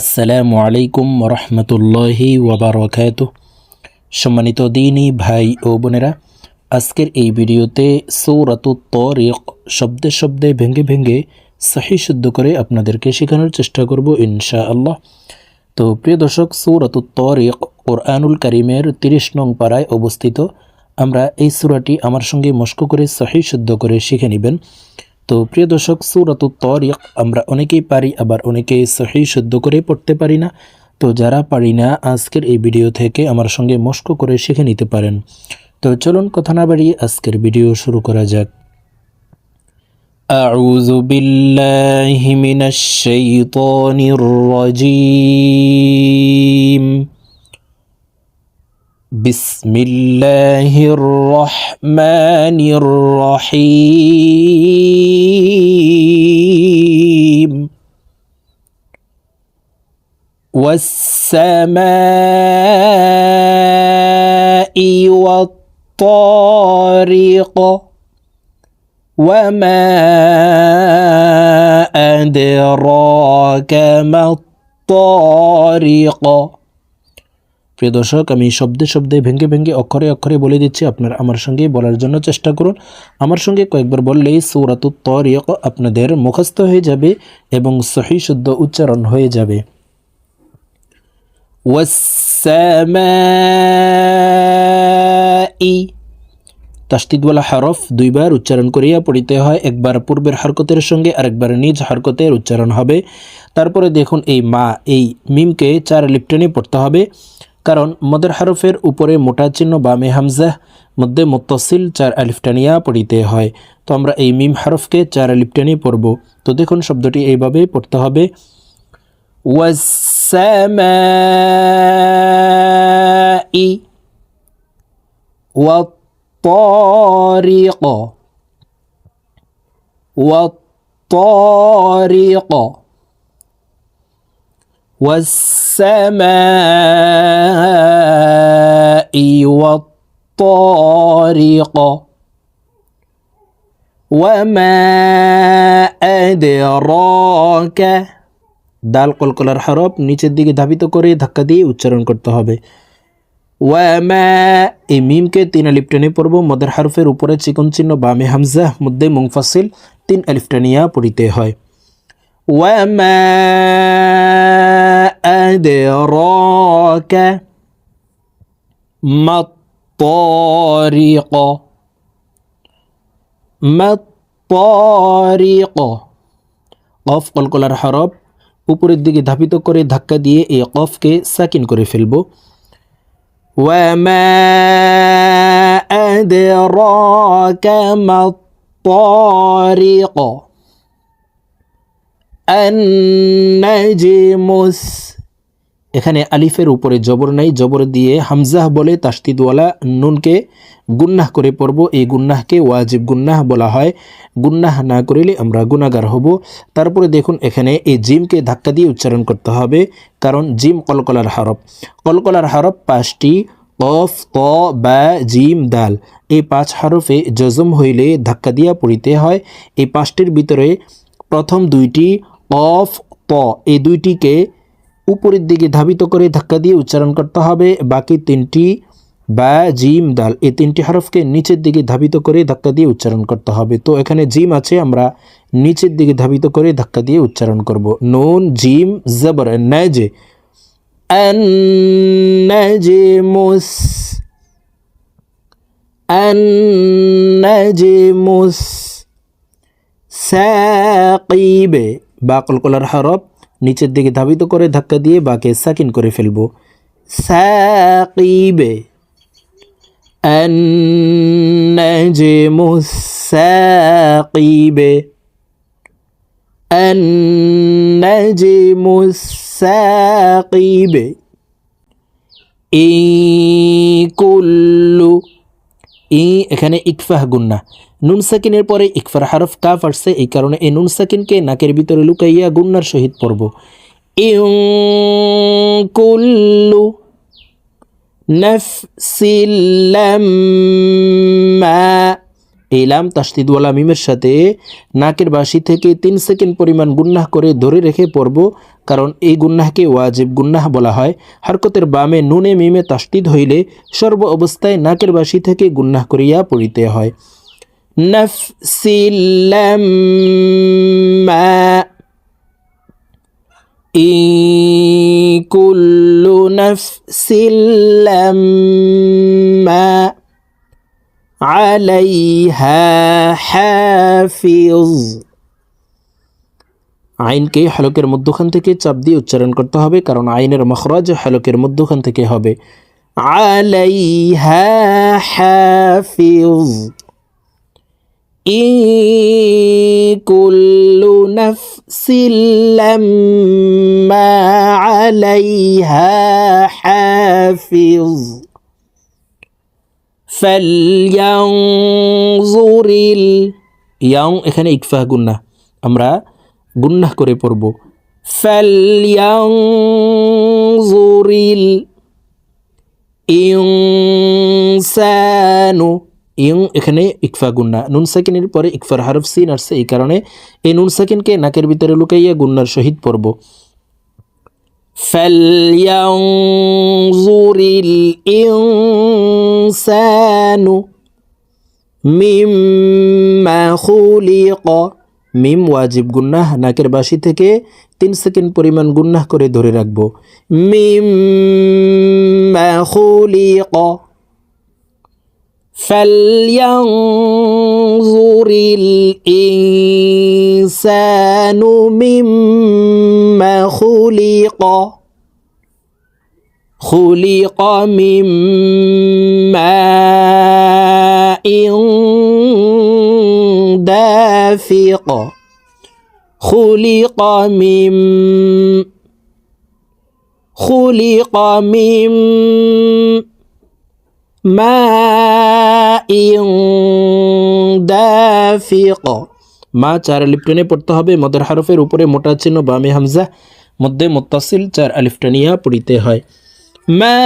আসসালামু আলাইকুম রহমতুল্লাহি ওবরাকাত সম্মানিত দিনী ভাই ও বোনেরা, আজকের এই ভিডিওতে সৌরাতু তরিক শব্দে শব্দে ভেঙ্গে ভেঙ্গে সহি শুদ্ধ করে আপনাদেরকে শেখানোর চেষ্টা করব ইনশা আল্লাহ তো প্রিয় দর্শক, সৌরাতু তরিক কোরআনুল করিমের তিরিশ নং পাড়ায় অবস্থিত। আমরা এই সুরাটি আমার সঙ্গে মস্ক করে সহি শুদ্ধ করে শিখে নেবেন। তো প্রিয় দর্শক সুরাতু তরিক আমরা অনেকেই পারি আবার অনেকেই সহি শুদ্ধ করে পড়তে পারি না তো যারা পারি না আজকের এই ভিডিও থেকে আমার সঙ্গে মস্ক করে শিখে নিতে পারেন তো চলুন কথা না বাড়িয়ে আজকের ভিডিও শুরু করা যাক أعوذ بالله من الشيطان الرجيم بسم الله الرحمن الرحيم. والسماء والطارق وما أدراك ما الطارق. প্রিয় দর্শক, আমি শব্দে শব্দে, ভেঙ্গে ভেঙ্গে, অক্ষরে অক্ষরে বলে দিচ্ছি, আপনার আমার সঙ্গে বলার জন্য চেষ্টা করুন। আমার সঙ্গে কয়েকবার বললেই সৌরাতু তরিক আপনাদের মুখস্থ হয়ে যাবে এবং সহি শুদ্ধ উচ্চারণ হয়ে যাবে। তাস্তিদওয়ালা হরফ দুইবার উচ্চারণ করিয়া পড়িতে হয়। একবার পূর্বের হরকতের সঙ্গে আরেকবার নিজ হরকতের উচ্চারণ হবে। তারপরে দেখুন এই মা, এই মিমকে চার লিপ্টনে পড়তে হবে। কারণ মদের হরফের উপরে মোটা চিহ্ন বা মেহামজাহ মধ্যে মোত্তসিল চার আলিফটানিয়া পড়িতে হয়। তো আমরা এই মিম হরফকে চার আলিফটানি পড়ব। তো দেখুন শব্দটি এইভাবে পড়তে হবে। ওয়াসামাই والسماء والطارق وما أدراك দাল কলকলার হরফ নিচের দিকে ধাবিত করে ধাক্কা দিয়ে উচ্চারণ করতে হবে ওয়ামা এই মিমকে তিন আলিফটানি পড়ব মদের হারফের উপরে চিকন চিহ্ন বামে হামজা মধ্যে মুংফাসিল তিন আলিফটানিয়া পড়িতে হয় ওয়ামা আদরাকা মাত্তারিক মাত্তারিক কফ কলকলার হরফ উপরের দিকে ধাপিত করে ধাক্কা দিয়ে এই কফকে সাকিন করে ফেলবো وما أدراك ما الطارق النجم এখানে আলিফের উপরে জবর নাই, জবর দিয়ে হামজাহ বলে তাস্তিদওয়ালা নুনকে গুন্নাহ করে পড়ব। এই গুন্নাহকে ওয়াজিব গুন্নাহ বলা হয়। গুন্নাহ না করিলে আমরা গুনাগার হব। তারপরে দেখুন এখানে এই জিমকে ধাক্কা দিয়ে উচ্চারণ করতে হবে, কারণ জিম কলকলার হরফ। কলকলার হরফ পাঁচটি, কফ, ক, বা, জিম, দাল। এই পাঁচ হরফে জজম হইলে ধাক্কা দিয়া পড়িতে হয়। এই পাঁচটির ভিতরে প্রথম দুইটি, কফ ত এই দুইটিকে উপরের দিকে ধাবিত করে ধাক্কা দিয়ে উচ্চারণ করতে হবে বাকি তিনটি বা জিম দাল এই তিনটি হরফকে নিচের দিকে ধাবিত করে ধাক্কা দিয়ে উচ্চারণ করতে হবে তো এখানে জিম আছে আমরা নিচের দিকে ধাবিত করে ধাক্কা দিয়ে উচ্চারণ করব নুন জিম জবর নাজে النجمس النجمس সাকিবে বা কলকলার হরফ নিচের দিকে ধাবিত করে ধাক্কা দিয়ে বাকে সাকিন করে ফেলবো সাকিবে النجم الثاقب النجم الثاقب إن كل ই এখানে ইকফাহ গুন্না। নুন সাকিনের পরে ইকফার হারফ কাফ আসছে, এই কারণে এই নুন সাকিনকে নাকের ভিতরে লুকাইয়া গুন্নার সহিত পড়ব। কুল্লু এই লাম তাস্তিদওয়ালা মিমের সাথে নাকের বাসি থেকে তিন সেকেন্ড পরিমাণ গুন্নাহ করে ধরে রেখে পড়ব। কারণ এই গুন্নাহকে ওয়াজিব গুন্নাহ বলা হয়। হরকতের বামে নুনে মিমে তাস্তিদ হইলে সর্ব অবস্থায় নাকের বাসী থেকে গুন্নাহ করিয়া পড়িতে হয়। কুল্লু নফসিল্লাম্মা আলাইহা হাফিজ। আইনকে হলকের মধ্যখান থেকে চাপ দিয়ে উচ্চারণ করতে হবে, কারণ আইনের মখরাজ হলকের মধ্যখান থেকে হবে। আলাইহা হাফিজ। কুল্লু নফসিল্লাম্মা আলাইহা হাফিজ। ফালইয়ানজুরিল ইয়াং এখানে ইকফা গুন্না। আমরা গুন্নাহ করে পড়ব فلينظر الإنسان ইং এখানে ইকফা গুন্না নুন সাকিনের পরে ইকফার হারফ সিন আসছে এই কারণে এই নুন সাকিনকে নাকের ভিতরে লুকাইয়া গুন্নার সহিত পড়ব فلينظر الإنسان মিম্মা খুলিক মিম ওয়াজিব গুন্নাহ নাকের বাসি থেকে তিন সেকেন্ড পরিমাণ গুন্নাহ করে ধরে রাখব মিম্মা খুলিক فلينظر الإنسان مما خلق خلق من ماء دافق خلق من خلق من মাইন দাফিক মা চার আলিফটানে পড়তে হবে মদের হারফের উপরে মোটা চিহ্ন বামে হামজা মধ্যে মোত্তাসিল চার আলিফটানিয়া পড়িতে হয় মা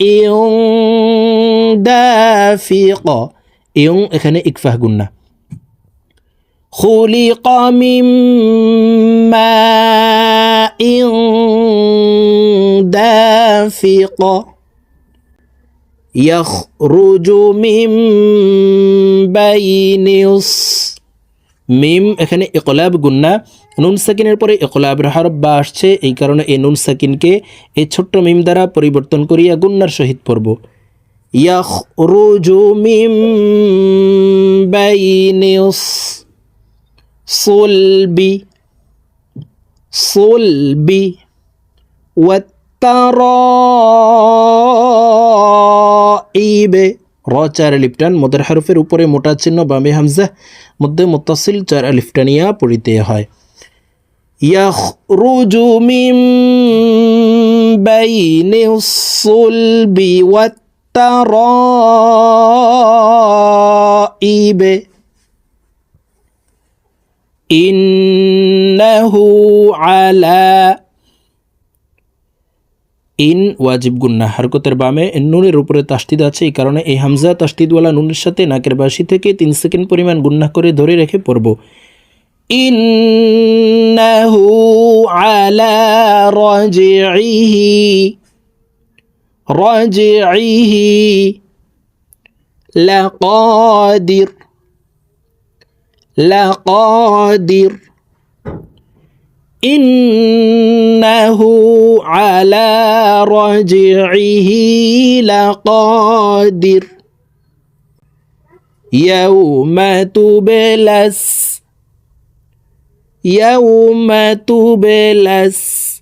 ইং দাফিক ইং এখানে ইকফাহ গুন্না خلق من ماء دافق يخرج من بين الص- মিম এখানে ইকলাব গুন্না নুন সাকিনের পরে ইকলাবের হরফ বা আসছে এই কারণে এই নুন সাকিনকে এই ছোট্ট মিম দ্বারা পরিবর্তন করিয়া গুন্নার সহিত পড়ব ইয়াখরুজু মিম বাইনিস صلبي صلبي والترائب র চার লিপটান মদের হারফের উপরে মোটা চিহ্ন বামে হামজা মধ্যে মুত্তাসিল চার আলিফটানিয়া পড়িতে হয় يخرج من بين الصلب والترائب ইন্নাহু আলা ইন ওয়াজিব গুন্না হারকতের বামে নুনের উপরে তাস্তিদ আছে, এই কারণে এই হামজা তাস্তিদওয়ালা নুনের সাথে নাকের বাসি থেকে তিন সেকেন্ড পরিমাণ গুন্না করে ধরে রেখে পড়ব। ইন্নাহু আলা রাজিহি রাজিহি লাকাদির لقادر. إنه على رجعه لقادر. يوم تبلس. يوم تبلس.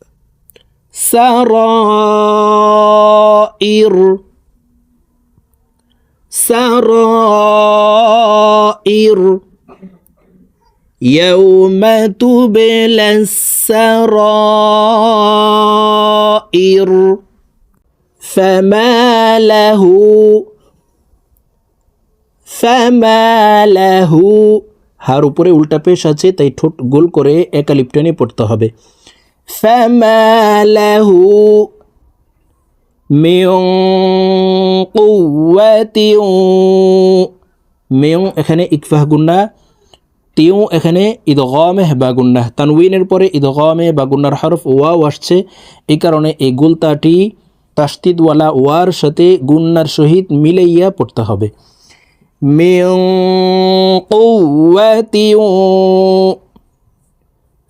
سرائر. سرائر. يوم تبلى السرائر فما له فما له হার উপরে উল্টা পেশ আছে তাই ঠোঁট গোল করে একালিপ্টানে পড়তে হবে فما له من قوة من এখানে ইকফাহ গুন্না তিউ এখানে ঈদগামে বা গুন্নাহ তানউইনের পরে ঈদগামে বা গুন্নার হরফ ওয়াও আসছে এই কারণে এই গুলতাটি তাস্তিদওয়ালা ওয়ার সাথে গুন্নার সহিত মিলাইয়া পড়তে হবে মিং কুওয়াতিউ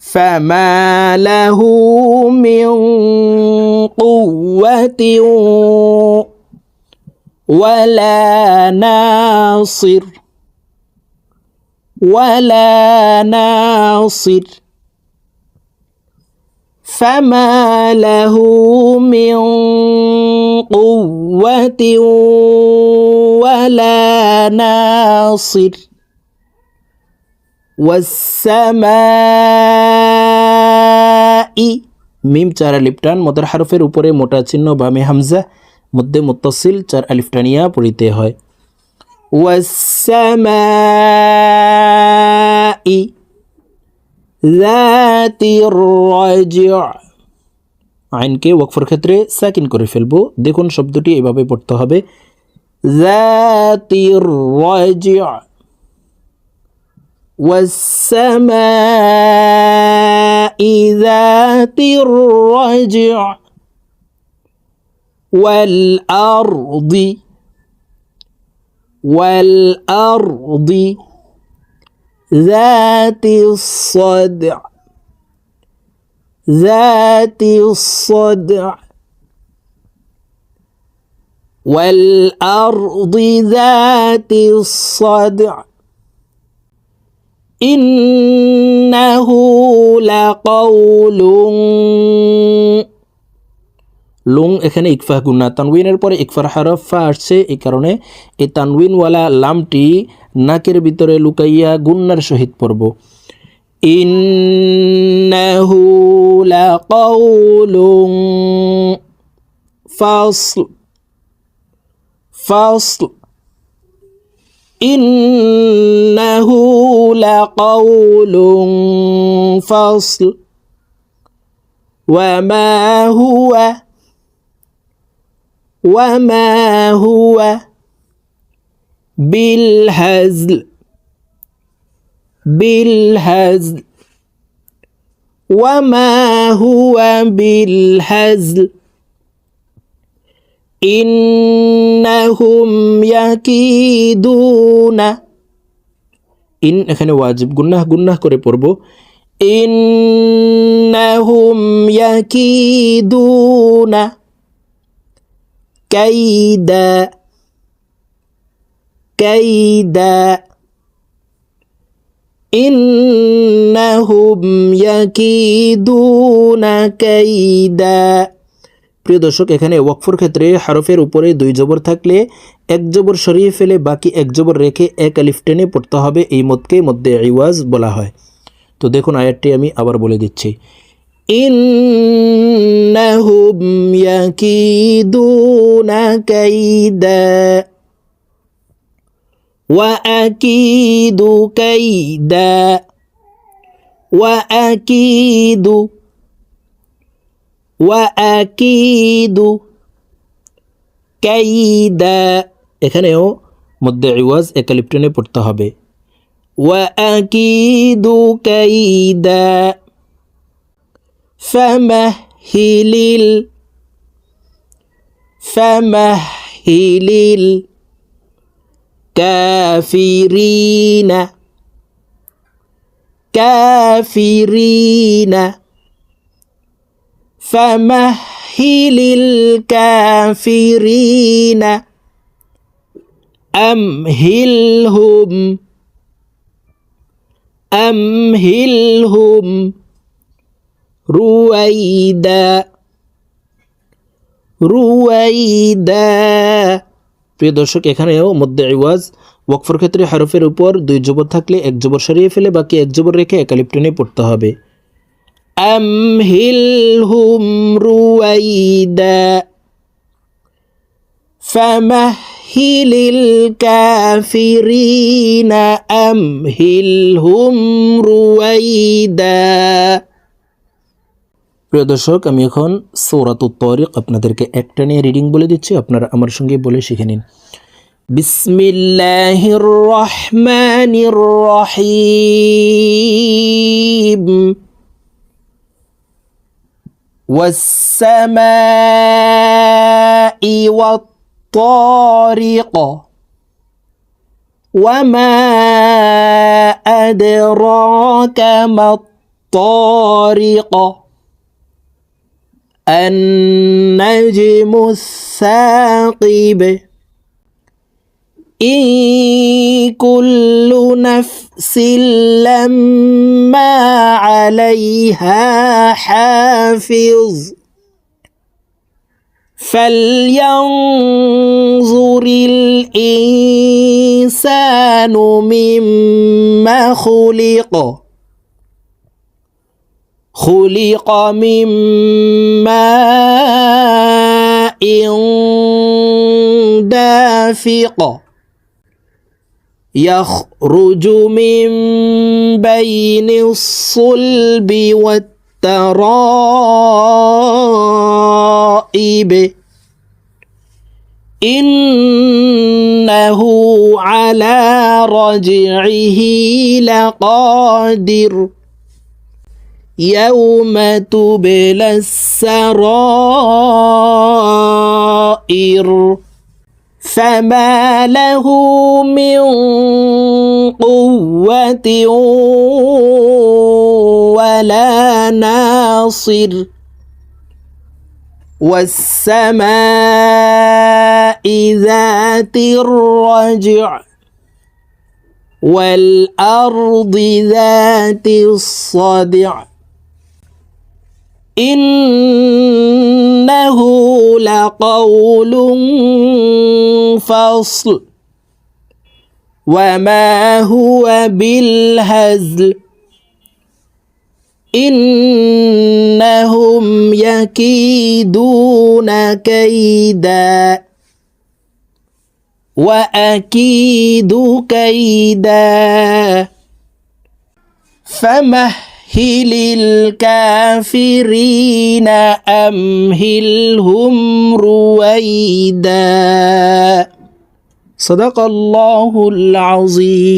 فما له من قوة ولا ناصر ولا ناصر فما له من قوة ولا ناصر والسماء মিম চার আলিফটান মদার হারফের উপরে মোটা চিহ্ন বামে হামজা মধ্যে মুত্তাসিল চার আলিফটানিয়া পড়িতে হয় والسماء ذات الرجع আইনকে ওয়াকফর ক্ষেত্রে সাকিন করে ফেলবো দেখুন শব্দটি এভাবে পড়তে হবে ذات الرجع والسماء ذات الرجع والأرض والأرض ذات الصدع ذات الصدع. والأرض ذات الصدع. إنه لقول লুং এখানে ইকফা গুন্না তানউইনের পরে ইকফার হারফ ফা আসছে এই কারণে এই তানউইনওয়ালা লামটি নাকের ভিতরে লুকাইয়া গুন্নার সহিত পড়ব ইন্নাহু লাকাউলুন ফাসল ফাসল إنه لقول فصل وما هو وما هو بالهزل بالهزل وما هو بالهزل إنهم يكيدون ইন এখানে ওয়াজিব গুন্নাহ গুন্নাহ করে পড়ব ইন্নাহুম ইয়াকিদুনা কাইদা কাইদা ইন্নাহুম ইয়াকিদুনা কাইদা প্রিয় দর্শক, এখানে ওয়াকফর ক্ষেত্রে হারফের উপরে দুই জবর থাকলে এক জবর সরিয়ে ফেলে বাকি এক জবর রেখে এক আলিফ টেনে পড়তে হবে। এই মতকে মধ্যে ইওয়াজ বলা হয়। তো দেখুন, আয়াতটি আমি আবার বলে দিচ্ছি। ইন্নাহুম ইয়াকিদুনা কাইদা وأكيد كيدا وأكيد وأكيد كيدا এখানেও মধ্যে ইওয়াজ একালিপ্টনে পড়তে হবে وأكيد كيدا فمهل ال فمهل الكافرين كافرين فمهل الكافرين أمهلهم أمهلهم রুয়াইদা রুয়াইদা প্রিয় দর্শক, এখানেও মধ্যে ইওয়াজ। ওয়াকফর ক্ষেত্রে হরফের উপর দুই জবর থাকলে এক জবর সরিয়ে ফেলে, বাকি এক জবর রেখে একালিপ টেনে পড়তে হবে। এম হিল হুম রুয়াইদা ফামাহিলিল কাফিরিনা। আমহিলহুম রুয়াইদা প্রিয় দর্শক আমি এখন সৌরাত তরিক আপনাদেরকে একটা নিয়ে রিডিং বলে দিচ্ছি আপনারা আমার সঙ্গে বলে শিখে নিন بسم الله الرحمن الرحيم والسماء والطارق وما أدراك ما الطارق النجم الثاقب. إن كل نفس لما عليها حافظ. فلينظر الإنسان مما خلق. خلق من ماء دافق. يخرج من بين الصلب والترائب. إنه على رجعه لقادر. يوم تبلى السرائر فما له من قوة ولا ناصر والسماء ذات الرجع والأرض ذات الصدع إنه لقول فصل. وما هو بالهزل. إنهم يكيدون كيدا. وأكيد كيدا. فمهل الكافرين أمهلهم رويدا. صدق الله العظيم.